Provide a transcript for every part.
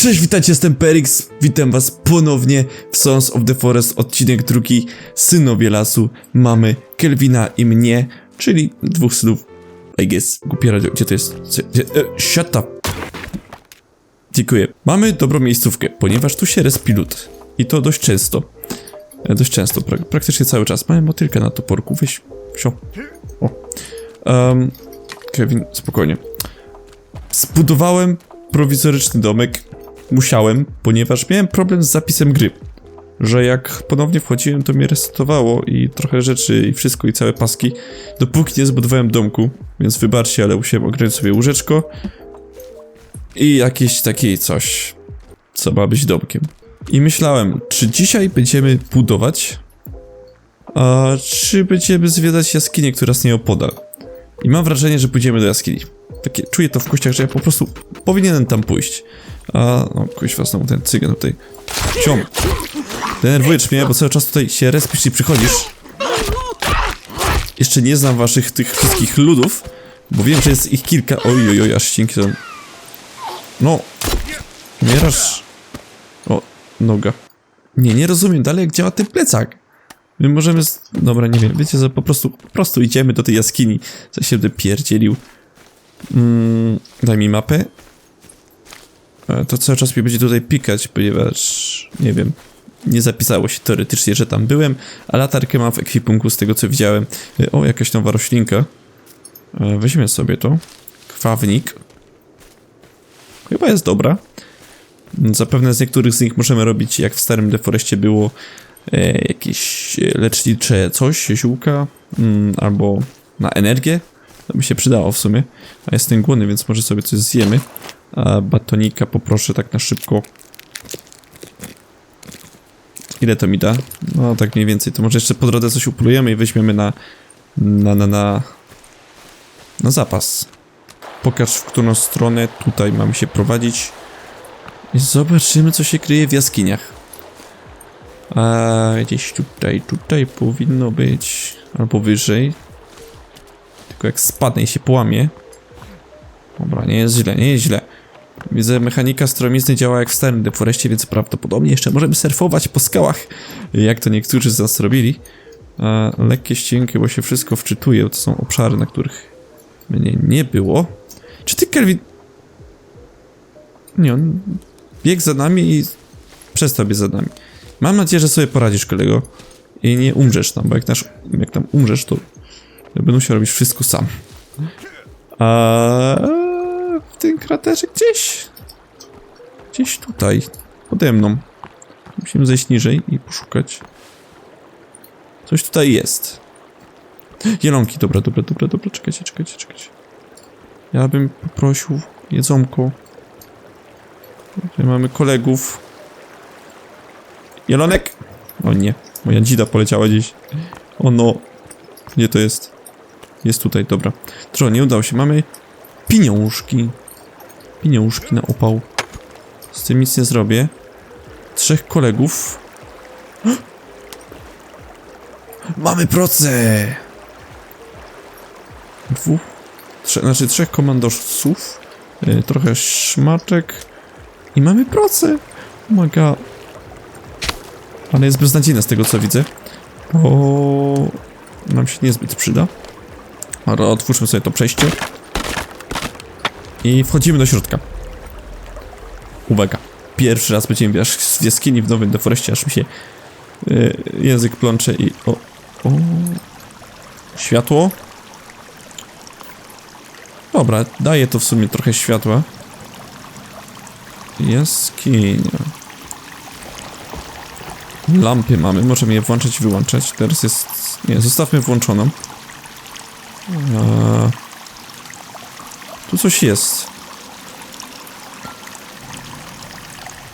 Cześć, witajcie, jestem Perix, witam was ponownie w Sons of the Forest, odcinek drugi, Synowie Lasu, mamy Kelvina i mnie, czyli dwóch synów, I guess, głupie radio, gdzie to jest? Gdzie, e, shut up. Dziękuję. Mamy dobrą miejscówkę, ponieważ tu się respi. I to dość często. E, dość często, pra praktycznie cały czas. Mamy motylkę na toporku, weź, wsio. O. Um, spokojnie. Zbudowałem prowizoryczny domek. Musiałem, ponieważ miałem problem z zapisem gry. Że jak ponownie wchodziłem, to mnie resetowało i trochę rzeczy i wszystko i całe paski. Dopóki nie zbudowałem domku, więc wybaczcie, ale musiałem ogarnąć sobie łóżeczko i jakieś takie coś, co ma być domkiem. I myślałem, czy dzisiaj będziemy budować, a czy będziemy zwiedzać jaskinię, która z niej opodal. I mam wrażenie, że pójdziemy do jaskini. Takie, czuję to w kościach, że ja po prostu powinienem tam pójść. A, no, kuźwa, znowu ten cygan tutaj. Ciąg. Denerwujesz mnie, bo cały czas tutaj się respisz i przychodzisz. Jeszcze nie znam waszych tych wszystkich ludów, bo wiem, że jest ich kilka. Oj, oj, oj, aż ścięki są. No. Umierasz. O, noga. Nie, nie rozumiem dalej, jak działa ten plecak. My możemy. Z... Dobra, nie wiem, wiecie, że po prostu, po prostu idziemy do tej jaskini. Co się pierdzielił. Mm, daj mi mapę. E, To cały czas mi będzie tutaj pikać, ponieważ nie wiem. Nie zapisało się teoretycznie, że tam byłem, a latarkę mam w ekwipunku z tego co widziałem. E, O, jakaś nowa roślinka. E, Weźmy sobie to. Kwawnik. Chyba jest dobra. Zapewne z niektórych z nich możemy robić, jak w starym deforeście było, jakieś lecznicze coś, ziółka, mm, albo na energię. To by się przydało w sumie. A jestem głodny, więc może sobie coś zjemy. A batonika poproszę tak na szybko. Ile to mi da? No tak mniej więcej. To może jeszcze po drodze coś upolujemy i weźmiemy na... Na, na, na... Na zapas. Pokaż w którą stronę tutaj mamy się prowadzić. I zobaczymy co się kryje w jaskiniach. A gdzieś tutaj, tutaj powinno być. Albo wyżej. Tylko jak spadnę i się połamie. Dobra, nie jest źle, nie jest źle. Widzę, mechanika stromizny działa jak w starym deforeście, więc prawdopodobnie jeszcze możemy surfować po skałach, jak to niektórzy z nas robili. A lekkie ścięki, bo się wszystko wczytuje, to są obszary, na których mnie nie było. Czy ty, Kelvin... Nie, on biegł za nami i przestał biec za nami. Mam nadzieję, że sobie poradzisz, kolego. I nie umrzesz tam, bo jak, nasz, jak tam umrzesz, to będę musiał robić wszystko sam. A w tym kraterze gdzieś. Gdzieś tutaj. Pode mną. Musimy zejść niżej i poszukać. Coś tutaj jest. Jelonki, dobra, dobra, dobra, dobra, czekajcie, czekajcie, czekajcie. Ja bym poprosił jedzonko. Tutaj mamy kolegów. Jelonek! O nie, moja dzida poleciała gdzieś. O no, to jest? Jest tutaj, dobra. Trochę nie udało się. Mamy pieniążki. Pieniążki na opał. Z tym nic nie zrobię. Trzech kolegów. Mamy proce! Dwóch. Trze znaczy trzech komandosów. Yy, trochę szmaczek. I mamy proce! Oh my god. Ale jest beznadziejna z tego co widzę. Bo nam się niezbyt przyda. Ale otwórzmy sobie to przejście. I wchodzimy do środka. Uwaga. Pierwszy raz będziemy aż w jaskini w Nowym Deforeście, aż mi się y, język plącze i... O, o. Światło. Dobra, daje to w sumie trochę światła. Jaskinia. Lampy mamy, możemy je włączać i wyłączać. Teraz jest... Nie, zostawmy włączoną. Eee, tu coś jest.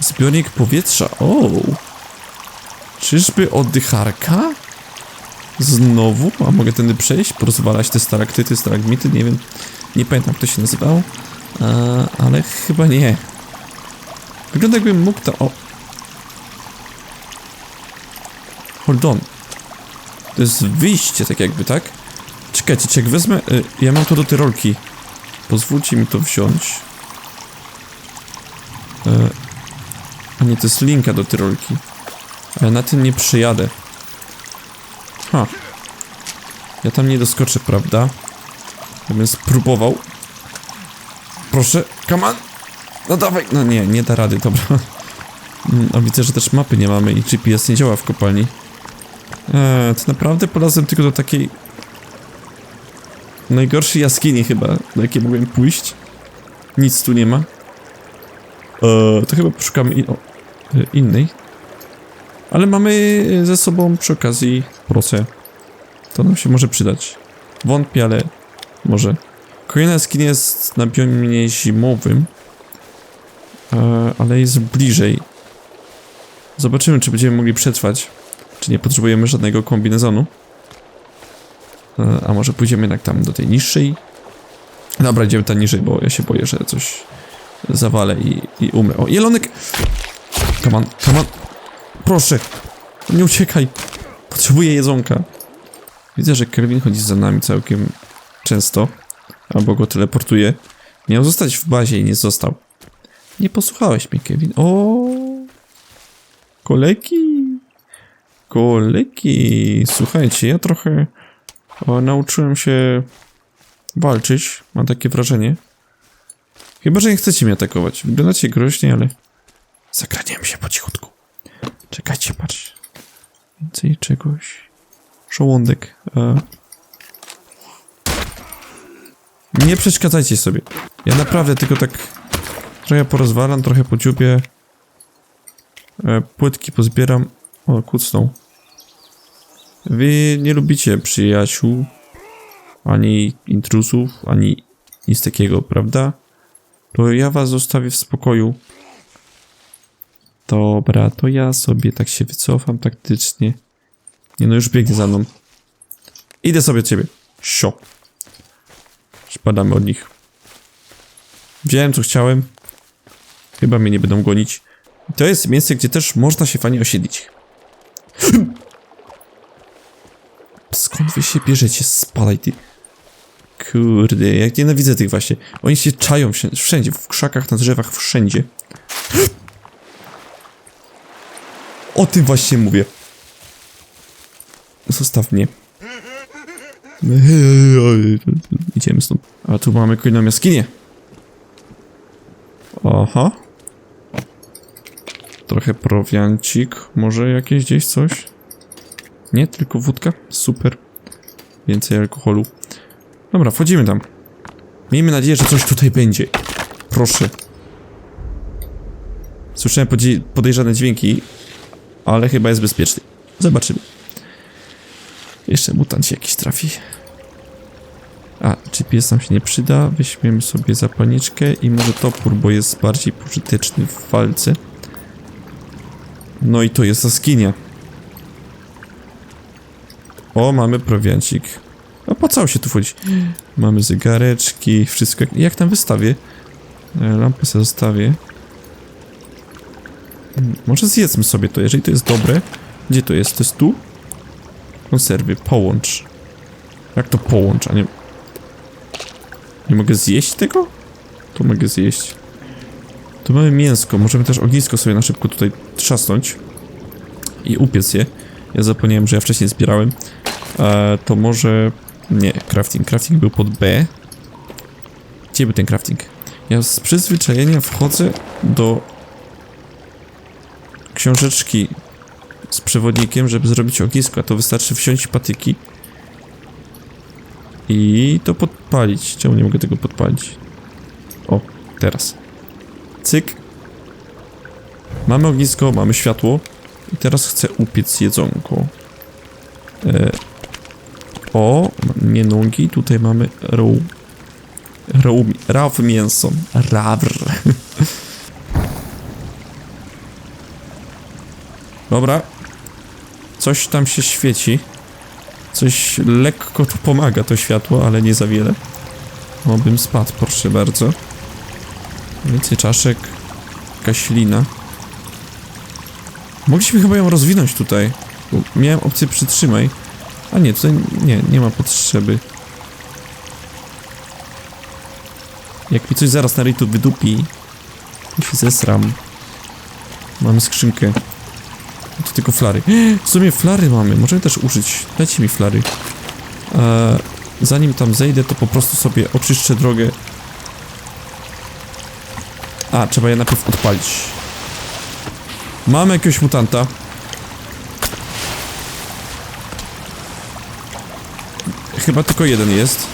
Zbiornik powietrza. O! Czyżby oddycharka? Znowu? A mogę tędy przejść? Porozwalać te stalaktyty, stalagmity? Nie wiem. Nie pamiętam, jak to się nazywało. Eee, ale chyba nie. Wygląda jakbym mógł to... O! Hold on. To jest wyjście, tak jakby, tak? Czekajcie, jak wezmę... Y, ja mam to do tyrolki. Pozwólcie mi to wziąć. Y, nie, to jest linka do tyrolki. Ale na tym nie przyjadę. Ha. Ja tam nie doskoczę, prawda? Ja bym spróbował. Proszę, come on! No dawaj! No nie, nie da rady, dobra. Mm, A widzę, że też mapy nie mamy i GPS nie działa w kopalni. Eee, to naprawdę polazłem tylko do takiej... Najgorszej jaskini chyba, do jakiej mogłem pójść. Nic tu nie ma. Eee, to chyba poszukamy in o, e, innej. Ale mamy ze sobą przy okazji proce. To nam się może przydać. Wątpię, ale może. Kolejna jaskinia jest na biomie zimowym. E, ale jest bliżej. Zobaczymy, czy będziemy mogli przetrwać. Czy nie potrzebujemy żadnego kombinezonu. E, a może pójdziemy jednak tam do tej niższej. Dobra, idziemy tam niżej, bo ja się boję, że coś zawalę i, i umrę. O, jelonek! Come on, come on! Proszę! Nie uciekaj! Potrzebuję jedzonka. Widzę, że Kelvin chodzi za nami całkiem często. Albo go teleportuje. Miał zostać w bazie i nie został. Nie posłuchałeś mnie, Kevin. O, Koleki! Koleki! Słuchajcie, ja trochę o, nauczyłem się walczyć. Mam takie wrażenie. Chyba, że nie chcecie mnie atakować. Wyglądacie groźnie, ale zagraniemy się po cichutku. Czekajcie, patrz. Więcej czegoś. Żołądek. E... Nie przeszkadzajcie sobie. Ja naprawdę tylko tak trochę porozwalam, trochę podziubię. E, płytki pozbieram. O, kucnął. Wy nie lubicie przyjaciół, ani intruzów, ani nic takiego, prawda? To ja was zostawię w spokoju. Dobra, to ja sobie tak się wycofam taktycznie. Nie no, już biegnie za mną. Idę sobie od ciebie. Sio. Spadamy od nich. Wziąłem co chciałem. Chyba mnie nie będą gonić. To jest miejsce, gdzie też można się fajnie osiedlić. Skąd wy się bierzecie? Spadaj ty. Kurde, jak nienawidzę tych właśnie. Oni się czają wszędzie, w krzakach, na drzewach, wszędzie. O tym właśnie mówię. Zostaw mnie. Idziemy stąd. A tu mamy kolejną jaskinię. Aha. Trochę prowiancik. Może jakieś gdzieś coś? Nie, tylko wódka? Super. Więcej alkoholu. Dobra, wchodzimy tam. Miejmy nadzieję, że coś tutaj będzie. Proszę. Słyszałem podejrzane dźwięki, ale chyba jest bezpieczny. Zobaczymy. Jeszcze mutant się jakiś trafi. A, GPS nam się nie przyda. Weźmiemy sobie zapalniczkę i może topór, bo jest bardziej pożyteczny w walce. No i to jest jaskinia. O, mamy prowiancik. A po co się tu wchodzi? Mamy zegareczki, wszystko. jak- Jak tam wystawię? E, Lampę sobie zostawię. Mm, Może zjedzmy sobie to, jeżeli to jest dobre. Gdzie to jest? To jest tu? Konserwy, połącz. Jak to połącz, a nie... Nie mogę zjeść tego? To mogę zjeść. Tu mamy mięsko, możemy też ognisko sobie na szybko tutaj trzasnąć. I upiec je. Ja zapomniałem, że ja wcześniej zbierałem. E, to może... Nie, crafting. Crafting był pod B. Gdzie był ten crafting? Ja z przyzwyczajenia wchodzę do książeczki z przewodnikiem, żeby zrobić ognisko, a to wystarczy wsiąść patyki i to podpalić. Czemu nie mogę tego podpalić? O, teraz. Cyk. Mamy ognisko, mamy światło i teraz chcę upiec jedzonko. E, o, nie nogi, tutaj mamy row. Row, raw mięso. Rawr. Dobra. Coś tam się świeci. Coś lekko tu pomaga to światło, ale nie za wiele. Obym spadł, proszę bardzo. Więcej czaszek. Jakaś lina. Mogliśmy chyba ją rozwinąć tutaj. Miałem opcję przytrzymaj. A nie, tutaj nie, nie ma potrzeby. Jak mi coś zaraz na rytu wydupi, się zesram. Mamy skrzynkę. To tylko flary. W sumie flary mamy, możemy też użyć. Dajcie mi flary. E, zanim tam zejdę, to po prostu sobie oczyszczę drogę. A, trzeba je najpierw odpalić. Mamy jakiegoś mutanta. Chyba tylko jeden jest.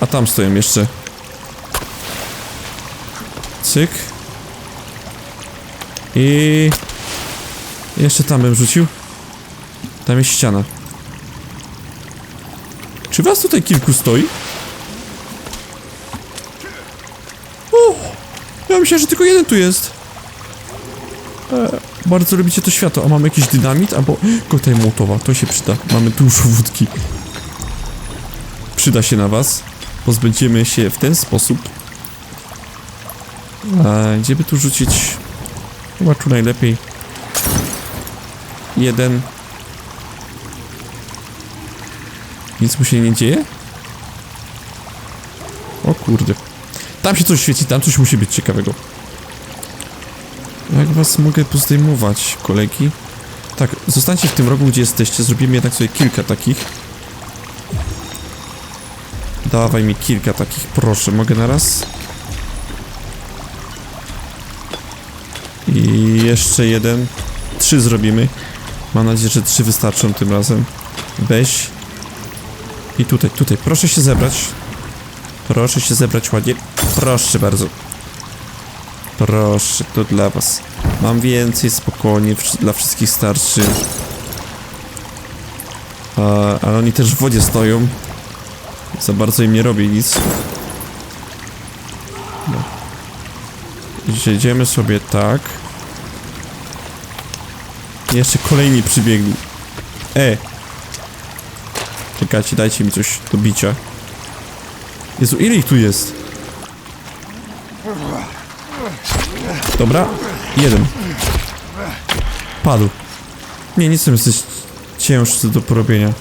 A tam stoją jeszcze. Cyk. I... Jeszcze tam bym rzucił. Tam jest ściana. Czy was tutaj kilku stoi? O! Ja myślałem, że tylko jeden tu jest. E, bardzo lubicie to światło. A mamy jakiś dynamit? Albo koktajl mołotowa. To się przyda. Mamy dużo wódki. Przyda się na was. Pozbędziemy się w ten sposób. A gdzie by tu rzucić? Chyba tu najlepiej. Jeden. Nic mu się nie dzieje? O kurde. Tam się coś świeci, tam coś musi być ciekawego. Jak was mogę pozdejmować, kolegi? Tak, zostańcie w tym rogu, gdzie jesteście. Zrobimy jednak sobie kilka takich. Dawaj mi kilka takich, proszę. Mogę na raz? I jeszcze jeden. Trzy zrobimy. Mam nadzieję, że trzy wystarczą tym razem. Weź. I tutaj, tutaj. Proszę się zebrać. Proszę się zebrać ładnie. Proszę bardzo. Proszę, to dla was. Mam więcej, spokojnie, dla wszystkich starczy. A, ale oni też w wodzie stoją. Za bardzo im nie robi nic. No. Sobie tak. Jeszcze kolejni przybiegli. E! Czekajcie, dajcie mi coś do bicia. Jezu, ile ich tu jest? Dobra, jeden. Padł. Nie, nie jesteś cięższy do porobienia.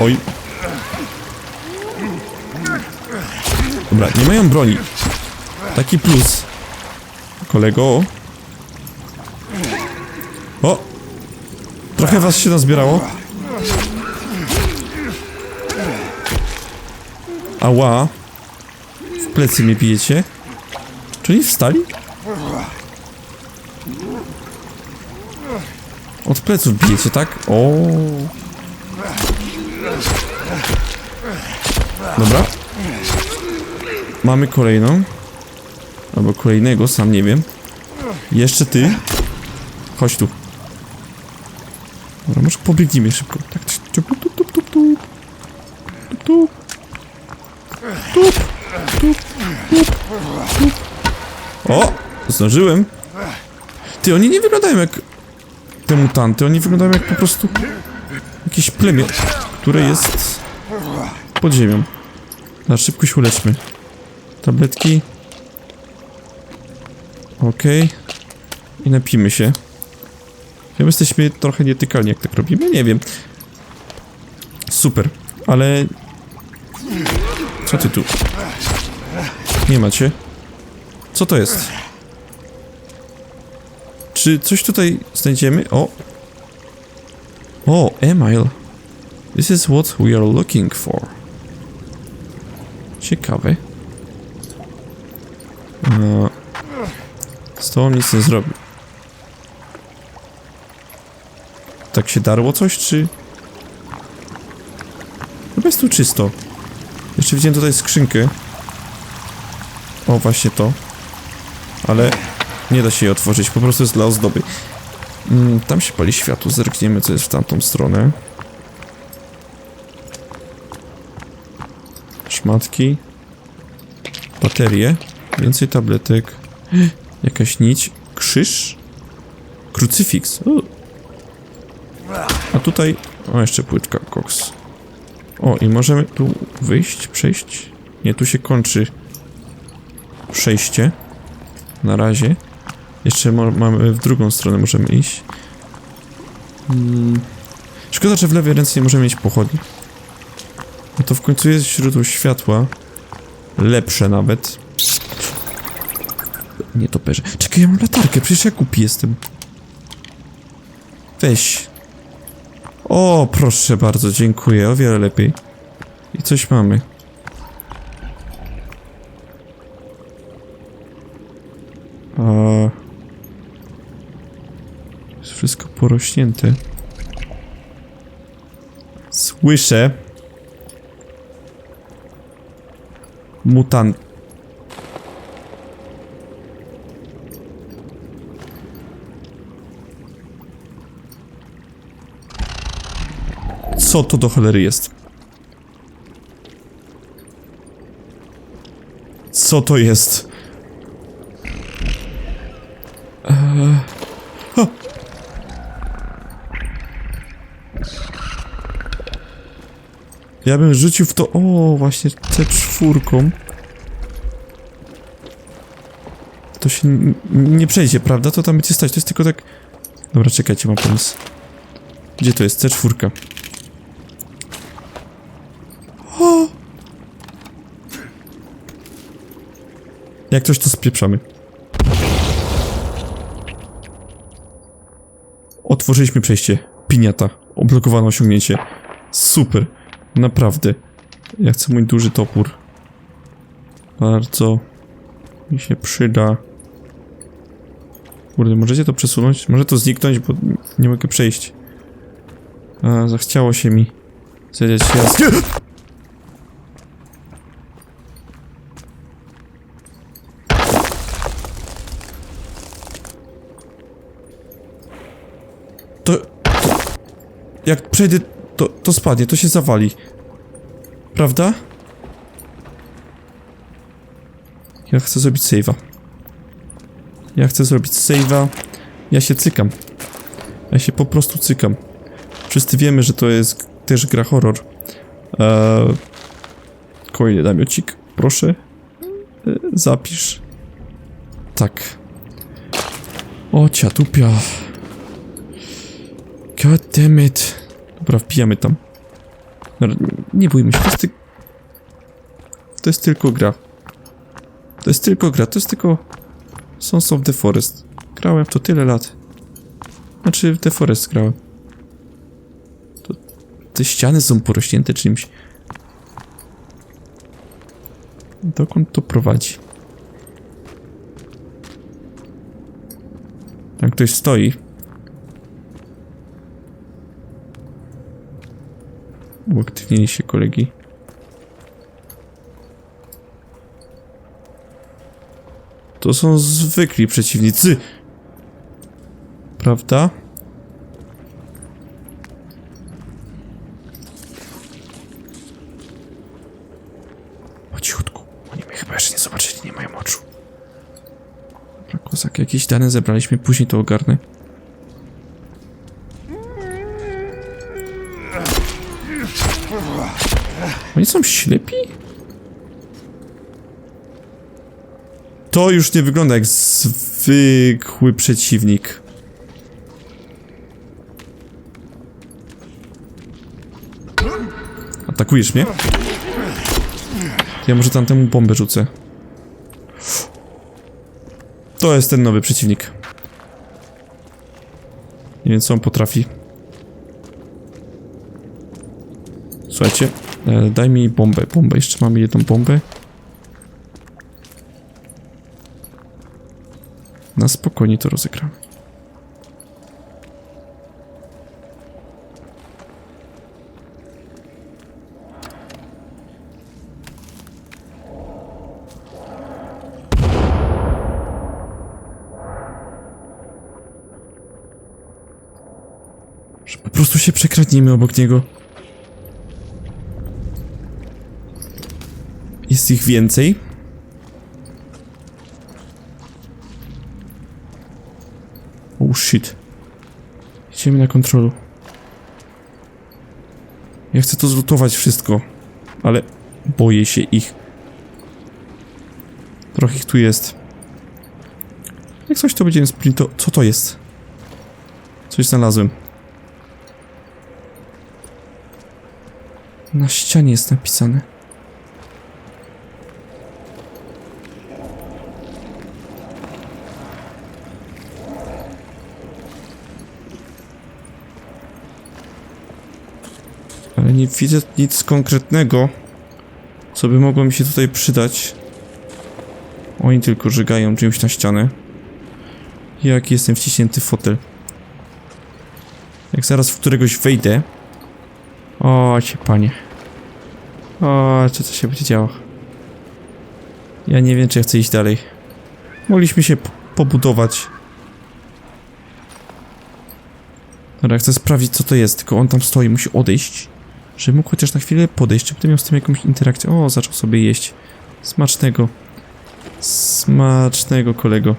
Oj. Dobra, nie mają broni. Taki plus. Kolego. O! Trochę was się nazbierało. Ała. W plecy mnie bijecie. Czy oni wstali? Od pleców bijecie, tak? O. Dobra. Mamy kolejną. Albo kolejnego, sam nie wiem. Jeszcze ty. Chodź tu. Dobra, może pobiegnijmy szybko. Tak, O! Zdążyłem. Ty, oni nie wyglądają jak te mutanty, oni wyglądają jak po prostu jakieś plemię, które jest pod ziemią. Na szybko się uleczmy. Tabletki. Okej. I napijmy się. Chyba jesteśmy trochę nietykalni, jak tak robimy? Nie wiem. Super, ale... Co ty tu? Nie macie? Co to jest? Czy coś tutaj znajdziemy? O! O, Emil. This is what we are looking for. Ciekawe. E, z tobą nic nie zrobi. Tak się darło coś, czy... Chyba jest tu czysto. Jeszcze widziałem tutaj skrzynkę. O, właśnie to. Ale nie da się jej otworzyć, po prostu jest dla ozdoby. Mm, tam się pali światło, zerkniemy co jest w tamtą stronę. Szmatki. Baterie. Więcej tabletek. Jakaś nić. Krzyż. Krucyfiks. U. A tutaj... O, jeszcze płytka koks. O, i możemy tu wyjść, przejść? Nie, tu się kończy przejście. Na razie. Jeszcze mamy w drugą stronę możemy iść. Hmm. Szkoda, że w lewej ręce nie możemy mieć pochodni. No to w końcu jest źródło światła. Lepsze nawet. Nie toperze. Czekaj, ja mam latarkę, przecież ja głupi jestem. Weź. O, proszę bardzo, dziękuję, o wiele lepiej. I coś mamy. Jest wszystko porośnięte. Słyszę. Mutant. Co to do cholery jest? Co to jest? Ja bym rzucił w to... O, właśnie C4. To się nie przejdzie, prawda? To tam będzie stać, to jest tylko tak... Dobra, czekajcie, mam pomysł. Gdzie to jest? C4. O! Jak coś to spieprzamy. Otworzyliśmy przejście. Piniata. Oblokowano osiągnięcie. Super. Naprawdę. Ja chcę mój duży topór. Bardzo mi się przyda. Kurde, możecie to przesunąć? Może to zniknąć, bo nie mogę przejść. A, zachciało się mi. Zjedzieć. To, to... Jak przejdę, to, to spadnie, to się zawali. Prawda? Ja chcę zrobić save'a. Ja chcę zrobić save'a. Ja się cykam. Ja się po prostu cykam. Wszyscy wiemy, że to jest też gra horror. Eee, kolejny namiocik, proszę. Eee, zapisz. Tak. O, ciatupia. God damn it. Dobra, wbijamy tam. Dobra, Nie bójmy się, to jest, ty... to jest tylko gra. To jest tylko gra, to jest tylko Sons of the Forest. Grałem w to tyle lat. Znaczy, w The Forest grałem. To... Te ściany są porośnięte czymś. Dokąd to prowadzi? Tam ktoś stoi. Uaktywnili się kolegi. To są zwykli przeciwnicy. Prawda? Po cichutku. Oni mnie chyba jeszcze nie zobaczyli, nie mają oczu. Dobra, kozak, jakieś dane zebraliśmy, później to ogarnę. Ślepi? To już nie wygląda jak zwykły przeciwnik. Atakujesz mnie? Ja może tamtemu bombę rzucę. To jest ten nowy przeciwnik. Nie wiem co on potrafi. Słuchajcie, e, daj mi bombę, bombę. Jeszcze mamy jedną bombę. Na spokojnie to rozegramy. Po prostu się przekradniemy obok niego. Jest ich więcej. Oh shit. Idziemy na kontrolu. Ja chcę to zlutować wszystko, ale boję się ich. Trochę ich tu jest. Jak coś to będziemy sprinto... Co to jest? Coś znalazłem. Na ścianie jest napisane. Nie widzę nic konkretnego, co by mogło mi się tutaj przydać. Oni tylko żygają czymś na ścianę. Jak jestem wciśnięty w fotel. Jak zaraz w któregoś wejdę. O, cię panie. O, co się będzie działo? Ja nie wiem, czy ja chcę iść dalej. Mogliśmy się pobudować. Dobra, chcę sprawdzić, co to jest, tylko on tam stoi, musi odejść. Żeby mógł chociaż na chwilę podejść, będę miał z tym jakąś interakcję. O, zaczął sobie jeść. Smacznego. Smacznego, kolego.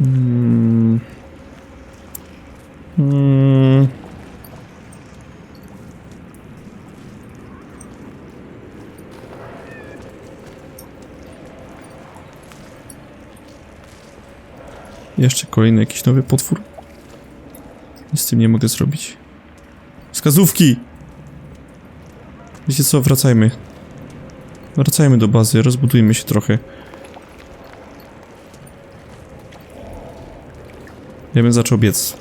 Mm. Mm. Jeszcze kolejny jakiś nowy potwór. Nic z tym nie mogę zrobić. Wskazówki! Wiecie co, wracajmy. Wracajmy do bazy, rozbudujmy się trochę. Ja bym zaczął biec.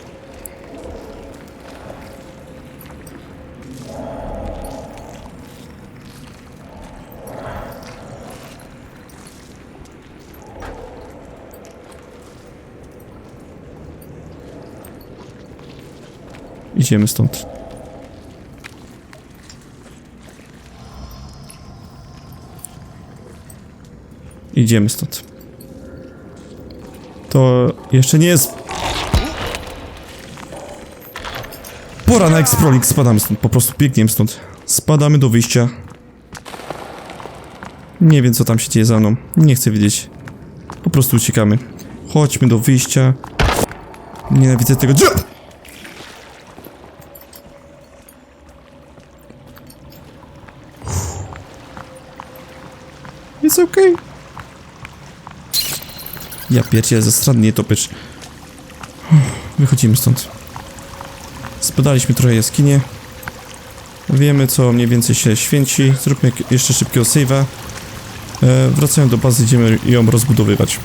Idziemy stąd. Idziemy stąd. To jeszcze nie jest... Pora na Exprolik, spadamy stąd, po prostu biegniemy stąd. Spadamy do wyjścia. Nie wiem co tam się dzieje za mną, nie chcę wiedzieć. Po prostu uciekamy. Chodźmy do wyjścia. Nienawidzę tego! Jest okej. Ja pierdzielę, zastradnie topycz. Wychodzimy stąd. Spadaliśmy trochę jaskinie. Wiemy, co mniej więcej się święci. Zróbmy jeszcze szybkiego save'a. E, wracając do bazy, idziemy ją rozbudowywać.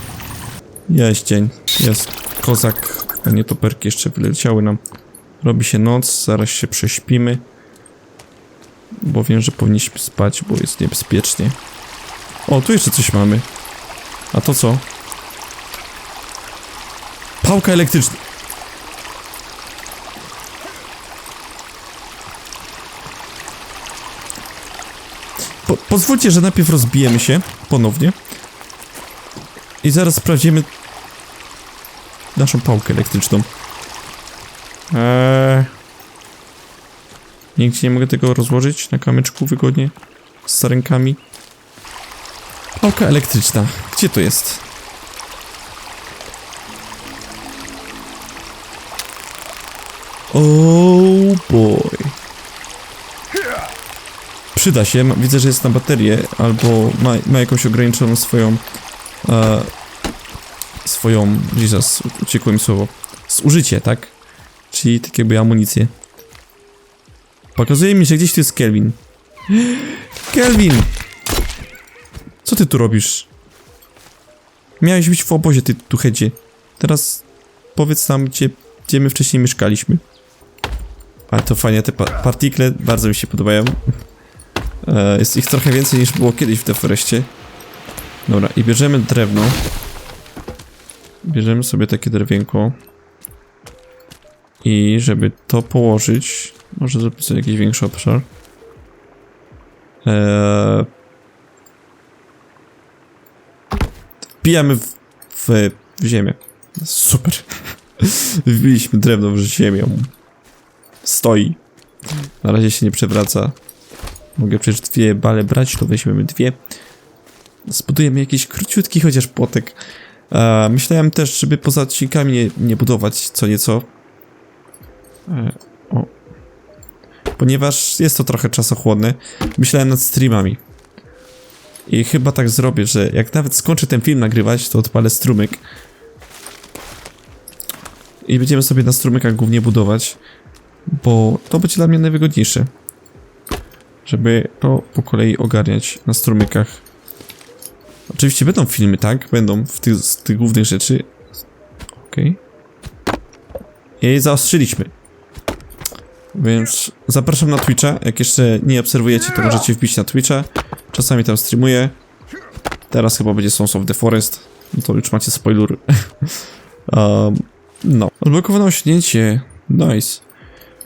Jest dzień. Jest kozak. A nie toperki jeszcze wyleciały nam. Robi się noc, zaraz się prześpimy. Bo wiem, że powinniśmy spać, bo jest niebezpiecznie. O, tu jeszcze coś mamy. A to co? Pałka elektryczna. Po, pozwólcie, że najpierw rozbijemy się ponownie. I zaraz sprawdzimy naszą pałkę elektryczną. Eee... Nigdzie nie mogę tego rozłożyć na kamyczku wygodnie z sarenkami. Pałka elektryczna. Gdzie to jest? Oh boy. Przyda się. Widzę, że jest na baterię, albo ma, ma jakąś ograniczoną swoją. E, swoją. Jesus, uciekło mi słowo. Zużycie, tak? Czyli tak jakby amunicję. Pokazuje mi, że gdzieś tu jest Kelvin. Kelvin! Co ty tu robisz? Miałeś być w obozie, ty tuchedzie. Teraz powiedz nam, gdzie, gdzie my wcześniej mieszkaliśmy. Ale to fajnie, te pa partikle bardzo mi się podobają. E, jest ich trochę więcej niż było kiedyś w Deforeście. Dobra, i bierzemy drewno. Bierzemy sobie takie drewienko. I żeby to położyć, może zrobić sobie jakiś większy obszar. Eee, wbijamy w, w, w ziemię. Super. Wbiliśmy drewno w ziemię. Stoi. Na razie się nie przewraca. Mogę przecież dwie bale brać, to weźmiemy dwie. Zbudujemy jakiś króciutki chociaż płotek. E, myślałem też, żeby poza odcinkami nie, nie budować co nieco. E, o. Ponieważ jest to trochę czasochłonne, myślałem nad streamami. I chyba tak zrobię, że jak nawet skończę ten film nagrywać, to odpalę strumyk. I będziemy sobie na strumykach głównie budować, bo to będzie dla mnie najwygodniejsze. Żeby to po kolei ogarniać na strumykach. Oczywiście będą filmy, tak? Będą w tych, z tych głównych rzeczy. Okej. Okay. I zaostrzyliśmy. Więc zapraszam na Twitcha. Jak jeszcze nie obserwujecie, to możecie wbić na Twitcha. Czasami tam streamuję. Teraz chyba będzie Sons of the Forest. No to już macie spoiler. um, no. Odblokowane osiągnięcie. Nice.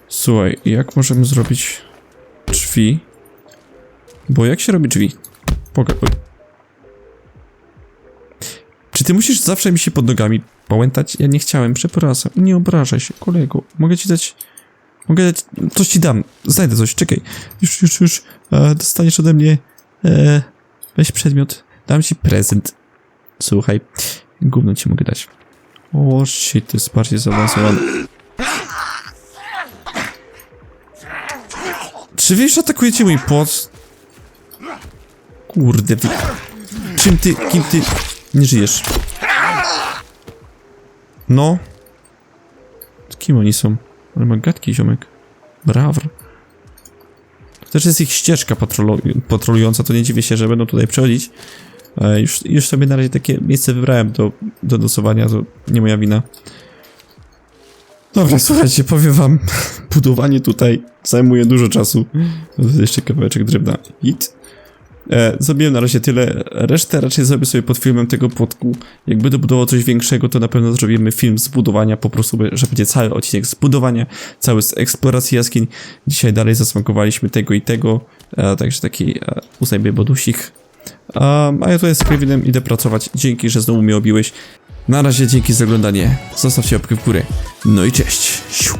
Słuchaj, jak możemy zrobić drzwi? Bo jak się robi drzwi? Poga oj. Czy ty musisz zawsze mi się pod nogami pałętać? Ja nie chciałem, przepraszam. Nie obrażaj się, kolego. Mogę ci dać... Mogę dać... Coś ci dam. Znajdę coś, czekaj. Już, już, już. E, dostaniesz ode mnie... E, weź przedmiot. Dam ci prezent. Słuchaj. Gówno ci mogę dać. O, shit, to jest bardziej zaawansowane. Czy wy już atakujecie mój płot? Kurde, wy... Czym ty, kim ty nie żyjesz? No. Kim oni są? Ale ma gadki, ziomek. Brawr. To też jest ich ścieżka patrolu patrolująca, to nie dziwię się, że będą tutaj przechodzić. E, już, już sobie na razie takie miejsce wybrałem do, do nocowania, to nie moja wina. Dobra, słuchajcie, powiem wam, budowanie tutaj zajmuje dużo czasu. Jeszcze kawałeczek drewna. Hit. E, zrobiłem na razie tyle. Resztę raczej zrobię sobie pod filmem tego płotku. Jak będę coś większego, to na pewno zrobimy film z budowania, po prostu, że będzie cały odcinek z budowania, cały z eksploracji jaskiń. Dzisiaj dalej zasmakowaliśmy tego i tego, e, także taki e, ósmej bonusik. Um, a ja tutaj z Kevinem idę pracować. Dzięki, że znowu mnie obiłeś. Na razie dzięki za oglądanie. Zostawcie łapkę w górę. No i cześć. Siu.